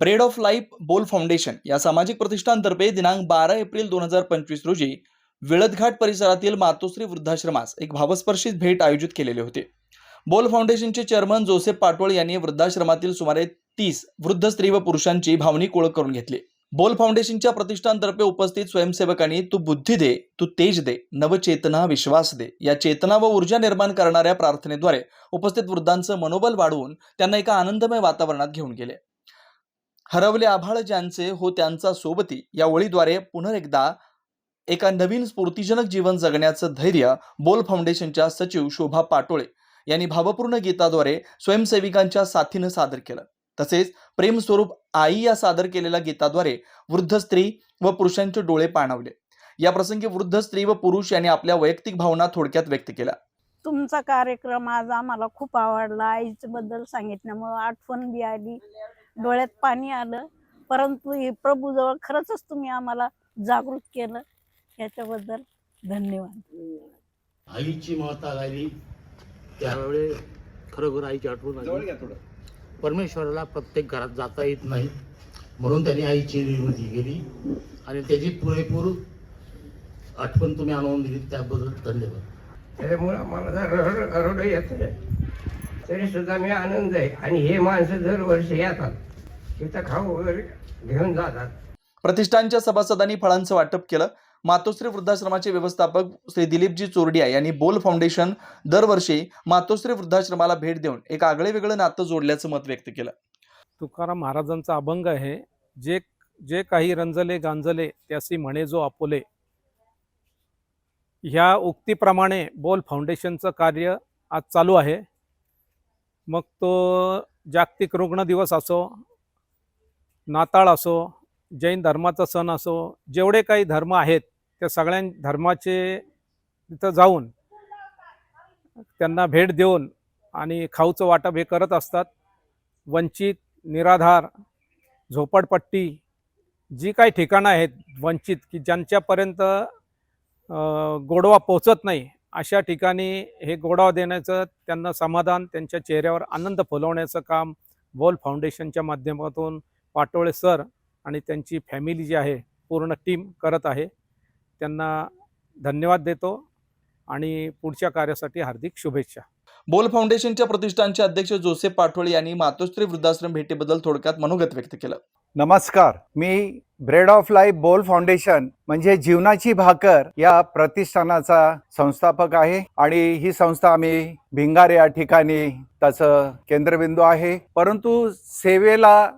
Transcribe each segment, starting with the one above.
Bread of life बोल foundation या सामाजिक प्रतिष्ठानतर्फे दिनांक बारा एप्रिल दोन हजार पंचवीस रोजी विळदघाट परिसरातील मातोश्री वृद्धाश्रमास एक भावस्पर्शी भेट आयोजित केलेले होते. बोल फाउंडेशनचे चेअरमन जोसेफ पाटोळ यांनी वृद्धाश्रमातील सुमारे तीस वृद्ध स्त्री व पुरुषांची भावनिक ओळख करून घेतली. बोल फाउंडेशनच्या प्रतिष्ठानतर्फे उपस्थित स्वयंसेवकांनी तू बुद्धी दे तू तेज दे नवचेतना विश्वास दे या चेतना व ऊर्जा निर्माण करणाऱ्या प्रार्थनेद्वारे उपस्थित वृद्धांचं मनोबल वाढवून त्यांना एका आनंदमय वातावरणात घेऊन गेले. हरवले आभाळ ज्यांचे हो त्यांचा सोबती या ओळीद्वारे पुन्हा एकदा एका नवीन स्फूर्तिजनक जीवन जगण्याचं धैर्य बोल फाउंडेशनच्या सचिव शोभा पाटोळे यांनी भावपूर्ण गीताद्वारे स्वयंसेविकांच्या साथीनं सादर केलं. तसेच प्रेमस्वरूप आई या सादर केलेल्या गीताद्वारे वृद्ध स्त्री व पुरुषांचे डोळे पाणावले. या प्रसंगी वृद्ध स्त्री व पुरुष यांनी आपल्या वैयक्तिक भावना थोडक्यात व्यक्त केल्या. तुमचा कार्यक्रम आज आम्हाला खूप आवडला. आईच्या बद्दल सांगितल्यामुळं आठवण बी आली. डोळ्यात पाणी आलं. परंतु हे प्रभूजवळ खरंच तुम्ही आम्हाला जागृत केलं. याच्याबद्दल धन्यवाद. आईची ममता झाली त्यावेळी खरोखर आईची आठवण आली. परमेश्वराला प्रत्येक घरात जाता येत नाही. म्हणून त्यांनी आईची निर्मिती केली. आणि त्याची पुरेपूर आठवण तुम्ही आणून दिली. त्याबद्दल धन्यवाद. त्याच्यामुळं मला जर रड रड येतं तरी सुद्धा मी आनंद आहे. आणि हे माणसं दरवर्षी येतात. तिथं खाऊ वगैरे घेऊन जातात. प्रतिष्ठानच्या सभासदांनी फळांचं वाटप केलं. मातोश्री वृद्धाश्रमाचे व्यवस्थापक श्री दिलीपजी चोरडिया यांनी बोल फाउंडेशन दरवर्षी मातोश्री वृद्धाश्रमाला भेट देऊन एक आगळे वेगळं नातं जोडल्याचं मत व्यक्त केलं. तुकाराम महाराजांचा अभंग आहे जे जे काही रंजले गांजले त्यासी म्हणे जो आपोले ह्या उक्तीप्रमाणे बोल फाउंडेशनचं कार्य आज चालू आहे. मग तो जागतिक रुग्ण दिवस असो नाताळ असो जैन धर्माचा सण असो जेवढे काही धर्म आहेत त्या सगळ्या धर्माचे तिथं जाऊन त्यांना भेट देऊन आणि खाऊचं वाटप हे करत असतात. वंचित निराधार झोपडपट्टी जी काही ठिकाणं आहेत वंचित की ज्यांच्यापर्यंत गोडवा पोचत नाही अशा ठिकाणी हे गोडाव देण्याचं त्यांना समाधान त्यांच्या चेहऱ्यावर आनंद फुलवण्याचं काम बोल फाउंडेशनच्या माध्यमातून पाटोळे सर आणि त्यांची फॅमिली जी आहे पूर्ण टीम करत आहे. त्यांना धन्यवाद देतो आणि पुढच्या कार्यासाठी हार्दिक शुभेच्छा. बोल फाउंडेशनच्या प्रतिष्ठानचे अध्यक्ष जोसेफ पाठोळे यांनी मातोश्री वृद्धाश्रम भेटीबद्दल थोडक्यात मनोगत व्यक्त केलं. नमस्कार मी ब्रेड ऑफ लाईफ बोल फाउंडेशन म्हणजे जीवनाची भाकर या प्रतिष्ठानाचा संस्थापक आहे आणि ही संस्था आम्ही भिंगार या ठिकाणी त्याचं केंद्रबिंदू आहे. परंतु सेवेला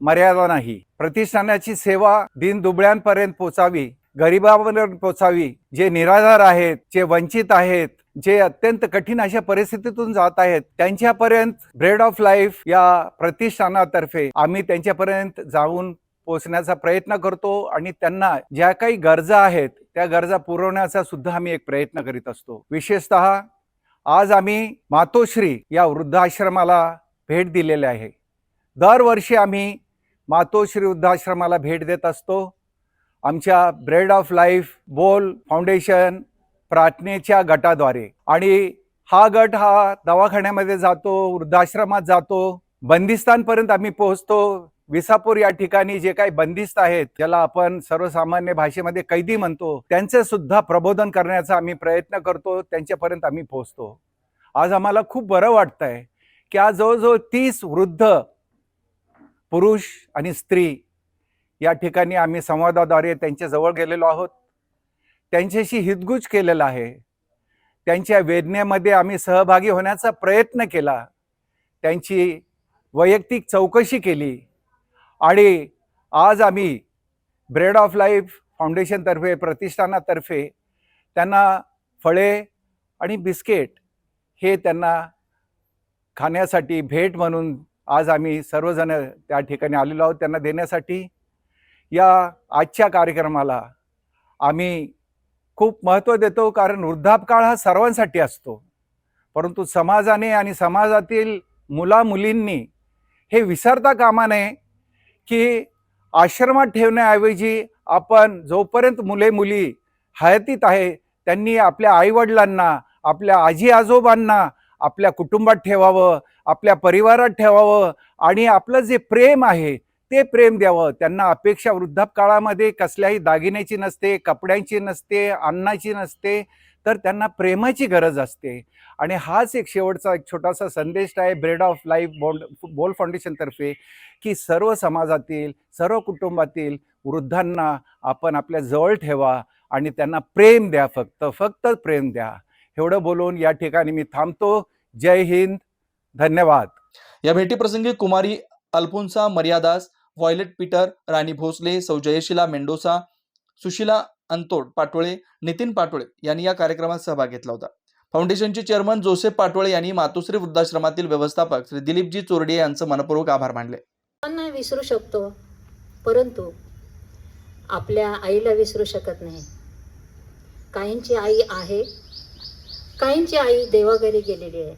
मर्यादा नाही. प्रतिष्ठानाची सेवा दिन दुबळ्यांपर्यंत पोचावी गरिबापर्यंत पोचावी जे निराधार आहेत जे वंचित आहेत जे अत्यंत कठीण अशा परिस्थितीतून जात आहेत त्यांच्यापर्यंत ब्रेड ऑफ लाईफ या प्रतिष्ठानातर्फे आम्ही त्यांच्यापर्यंत जाऊन पोचण्याचा प्रयत्न करतो आणि त्यांना ज्या काही गरजा आहेत त्या गरजा पुरवण्याचा सुद्धा आम्ही एक प्रयत्न करीत असतो. विशेषतः आज आम्ही मातोश्री या वृद्धाश्रमाला भेट दिलेली आहे. दरवर्षी आम्ही मातोश्री वृद्धाश्रमाला भेट देत असतो. आमच्या ब्रेड ऑफ लाईफ बोल फाउंडेशन प्रार्थनेच्या गटाद्वारे. आणि हा गट हा दवाखान्यामध्ये जातो वृद्धाश्रमात जातो. बंदिस्तांपर्यंत आम्ही पोहोचतो. विसापूर या ठिकाणी जे काही बंदिस्त आहेत ज्याला आपण सर्वसामान्य भाषेमध्ये कैदी म्हणतो त्यांचे सुद्धा प्रबोधन करण्याचा आम्ही प्रयत्न करतो. त्यांच्यापर्यंत आम्ही पोहोचतो. आज आम्हाला खूप बरं वाटतंय की आज जवळजवळ तीस वृद्ध पुरुष आणि स्त्री या ठिकाणी आम्ही संवादाद्वारे त्यांच्या जवळ गेलेलो आहोत. त्यांच्याशी हितगुज केलेला आहे. त्यांच्या वेदनेमध्ये आम्ही सहभागी होण्याचा प्रयत्न केला. त्यांची वैयक्तिक चौकशी केली. आणि आज आम्ही ब्रेड ऑफ लाईफ फाउंडेशनतर्फे प्रतिष्ठानातर्फे त्यांना फळे आणि बिस्किट हे त्यांना खाण्यासाठी भेट म्हणून आज आम्ही सर्वजण त्या ठिकाणी आलेलो आहोत. त्यांना देण्यासाठी या आजच्या कार्यक्रमाला आम्ही खूप महत्त्व देतो कारण वृद्धापकाळ हा सर्वांसाठी असतो. परंतु समाजाने आणि समाजातील मुला मुलींनी हे विसरता कामा नये की आश्रमात ठेवण्याऐवजी आपण जोपर्यंत मुले मुली हयातीत आहे त्यांनी आपल्या आईवडिलांना आपल्या आजी आजोबांना आपल्या कुटुंबात ठेवावं आपल्या परिवारात ठेवावं आणि आपलं जे प्रेम आहे ते प्रेम द्यावं. त्यांना अपेक्षा वृद्धापकाळामध्ये कसल्याही दागिन्याची नसते कपड्यांची नसते अन्नाची नसते तर त्यांना प्रेमाची गरज असते. आणि हाच एक शेवटचा एक छोटासा संदेश आहे ब्रेड ऑफ लाईफ बॉन्ड बोल फाउंडेशनतर्फे की सर्व समाजातील सर्व कुटुंबातील वृद्धांना आपण आपल्या जवळ ठेवा आणि त्यांना प्रेम द्या फक्त फक्त प्रेम द्या. एवढं बोलून या ठिकाणी मी थांबतो. जय हिंद. धन्यवाद. या भेटीप्रसंगी कुमारी अल्फोन्सा मर्यादास व्हायलेट पीटर राणी भोसले सौ जयशिला मेंडोसा सुशिला अंतोड पाटोळे नितीन पाटोळे यांनी या कार्यक्रमात सहभाग घेतला होता. फाउंडेशनचे चेअरमन जोसेफ पाटोळे यांनी मातोश्री वृद्धाश्रमातील व्यवस्थापक श्री दिलीपजी चोरडे यांचं मनपूर्वक आभार मानले. नाही विसरू शकतो परंतु आपल्या आईला विसरू शकत नाही. काहींची आई आहे काहींची आई देवाघरी गेलेली आहे.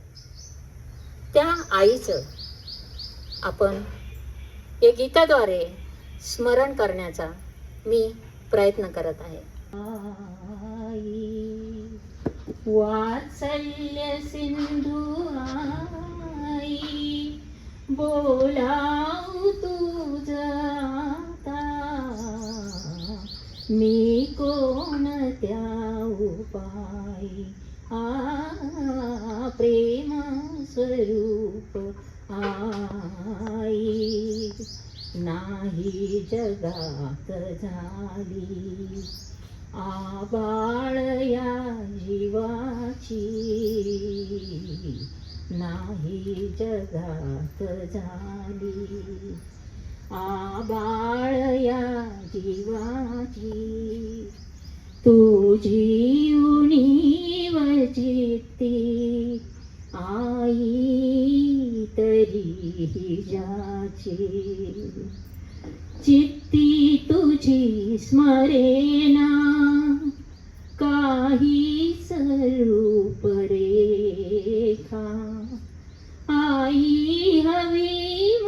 त्या आईचं आपण या गीताद्वारे स्मरण करण्याचा मी प्रयत्न करत आहे. वात्सल्य सिंधू आई बोलाऊ तुझा मी कोणत्या उपाई झाली आबाळ या जीवाची. नाही जगात झाली. आबाळ या जीवाची. तुझी उणीव चित्ती आई तरी जाची चित्त ती तुझी स्मरेना काही स्वरूप रेखा. आई हवी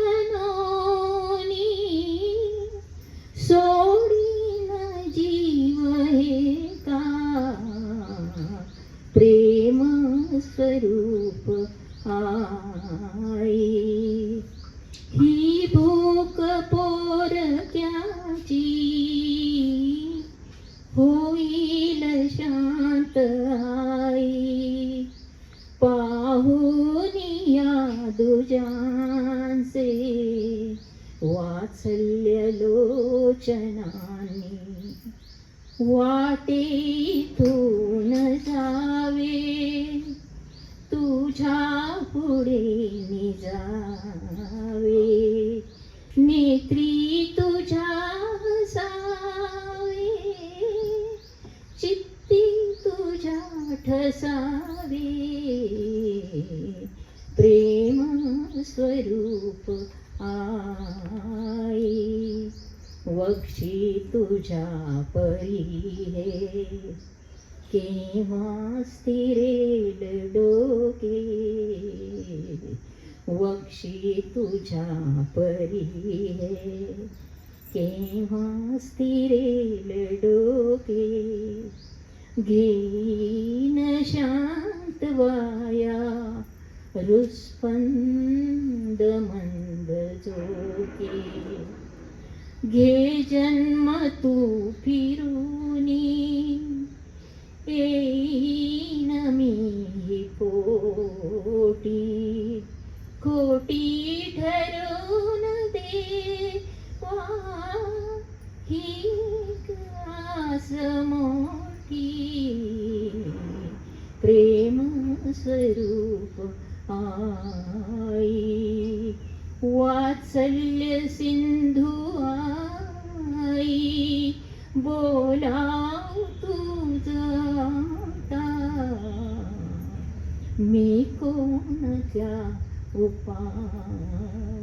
शांत आई पाहुनिया दुजांसे दुजांचे वात्सल्य लोचनाने. वाटेतून जावे तुझ्या पुढे निजावे. नेत्री तुझ्या ठसावे प्रेम स्वरूप आई वक्षी तुझ्या परी हे. केव्हा स्थिरेल डोके वक्षी तुझ्या परी हे. केव्हा स्थिरेल डोके घे शांत वाया रुस्पंद मंद जोके घे जन्म तू फिरूनी येईन मी कोटी खोटी ठरवून दे वा ही आस स्वरूप आई वात्सल्य सिंधू आई बोलाव तुझा मी कोणत्या उपाय